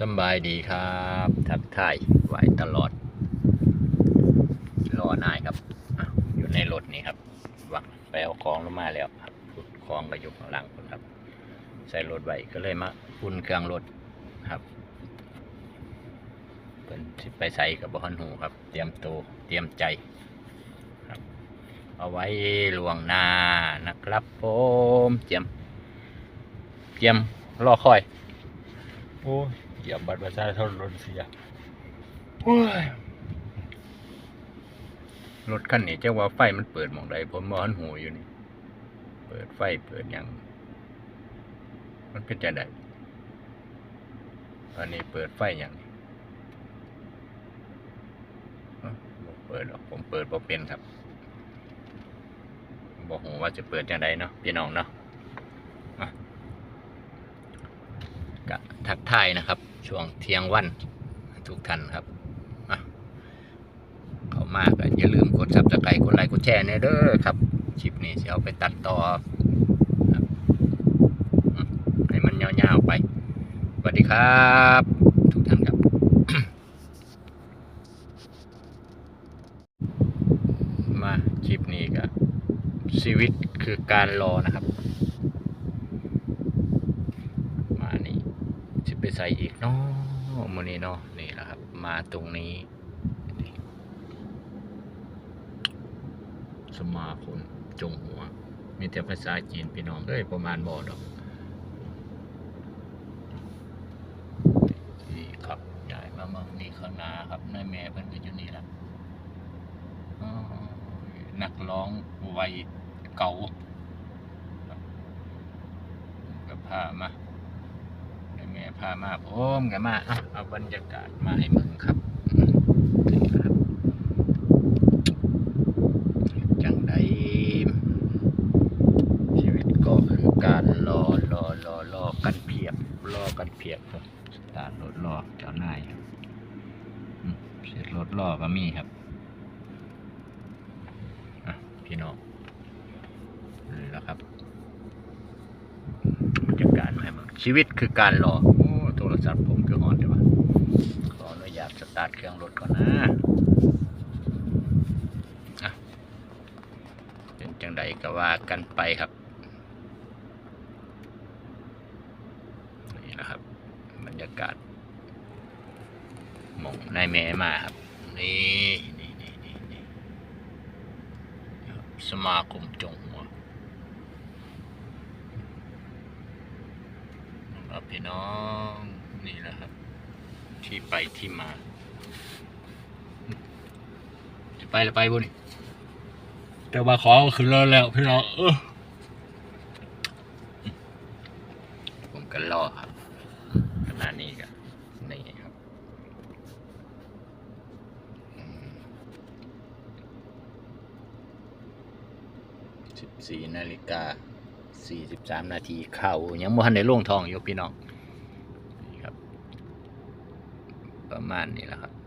สบายดีครับ ทักทายไหวตลอด รอนายครับออยู่ในรถนี่ครับวังไปเอาของลงมาแล้วครับของก็อยู่ข้างหลังคนครับ ใส่รถไว้ก็เลยมาอุ่นเครื่องรถครับเป็นสิไปใส่กับบอลหูครับ เตรียมตัวเตรียมใจครับ เอาไว้ลวงหน้านะครับผมเตรียมเตรียมรอคอย โอ้ย เหยียบบัตรประชาชนรถเสียรถคันนี้เจ้าว่าไฟมันเปิดมองใดผมมองหูอยู่นี่ เปิดไฟเปิดยัง มันเป็นจะไดอันนี้เปิดไฟหยังนี่เอ้าบ่เปิดหรอกผมเปิดบ่เป็นครับบอกหูว่าจะเปิดจังไดเนาะพี่น้องเนาะกะทักทายนะครับ ช่วงเที่ยงวันทุกท่านครับเขามากอย่าลืมกดซับสไครต์กดไลค์กดแชร์เนี่ยเด้อครับคลิปนี้จะเอาไปตัดต่อครับให้มันยาวๆไปสวัสดีครับทุกท่านครับมาคลิปนี้ก็ชีวิตคือการรอนะครับ มานี่จะ ไปใส่อีกเนาะมือนี้เนาะนี่แหละครับ มาตรงนี้ สมาคมจงหัว มีแต่ภาษาจีนพี่น้องเอ้ยประมาณบ่ดอกนี่ครับย้ายมาเมืองนี้ข้างหน้าครับนายแม่เพิ่นก็อยู่นี่แหละนักร้องวัยเก่าครับก็พามา พามาผมกันมาเอาเอาบรรยากาศมาให้มึงครับอืมนี่ครับจังใดชีวิตก็คือการรอรอรอรอกันเพียบรอกันเพียบครับตารถรอเจ้านายครับเสียรถรอก็มีครับพี่น้องนี่แหละครับบรรยากาศมาให้มึงชีวิตคือการรอ รศัพท์ผมคืออ่อนใช่ปะขออนุญาตสตาร์ทเครื่องรถก่อนนะเป็นจังใดก็ว่ากันไปครับ นี่นะครับ บรรยากาศหมองนายแม่มาครับ นี่นี่นี่นี่นี่สมาคมจงหัวครับพี่น้อง นี่แหละครับ ที่ไปที่มาจะไปแล้วไปบุนี่แต่ว่าขอขึ้นรถแล้วพี่น้องเออผมก็รอครับขณะนี้ก็นี่ครับสิบสี่นาฬิกาสี่สิบสามนาทีเข้ายังบ่ทันได้ล่วงทองอยู่พี่น้องนี่ครับ ประมาณนี้แหละครับ